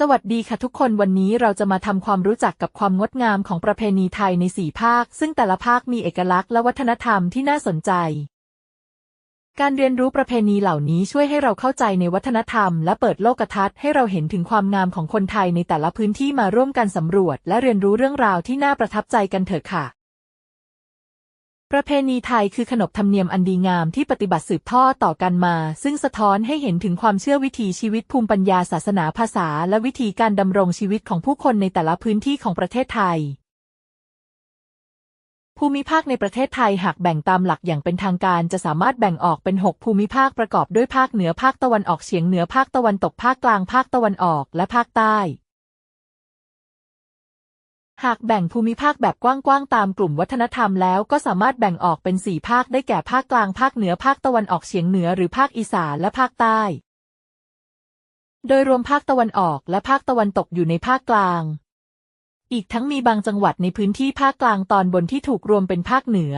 สวัสดีค่ะทุกคนวันนี้เราจะมาทำความรู้จักกับความงดงามของประเพณีไทยในสี่ภาค ซึ่งแต่ละภาคมีเอกลักษณ์และวัฒนธรรมที่น่าสนใจ การเรียนรู้ประเพณีเหล่านี้ช่วยให้เราเข้าใจในวัฒนธรรม และเปิดโลกทัศน์ให้เราเห็นถึงความงามของคนไทยในแต่ละพื้นที่มาร่วมกันสำรวจ และเรียนรู้เรื่องราวที่น่าประทับใจกันเถอะค่ะ ประเพณีไทยคือขนบธรรมเนียมอันดีงามที่ปฏิบัติสืบทอดต่อกันมา ซึ่งสะท้อนให้เห็นถึงความเชื่อวิถีชีวิตภูมิปัญญาศาสนาภาษา และวิธีการดำรงชีวิตของผู้คนในแต่ละพื้นที่ของประเทศไทย ภูมิภาคในประเทศไทยหากแบ่งตามหลักอย่างเป็นทางการจะสามารถแบ่งออกเป็น 6 ภูมิภาคประกอบด้วยภาคเหนือภาคตะวันออกเฉียงเหนือภาคตะวันตกภาคกลางภาคตะวันออกและภาคใต้ หากแบ่งภูมิภาคแบบกว้างๆตามกลุ่มวัฒนธรรมแล้วก็สามารถแบ่งออกเป็นสี่ภาคได้แก่ภาคกลางภาคเหนือภาคตะวันออกเฉียงเหนือหรือภาคอีสานและภาคใต้ โดยรวมภาคตะวันออกและภาคตะวันตกอยู่ในภาคกลาง อีกทั้งมีบางจังหวัดในพื้นที่ภาคกลางตอนบนที่ถูกรวมเป็นภาคเหนือ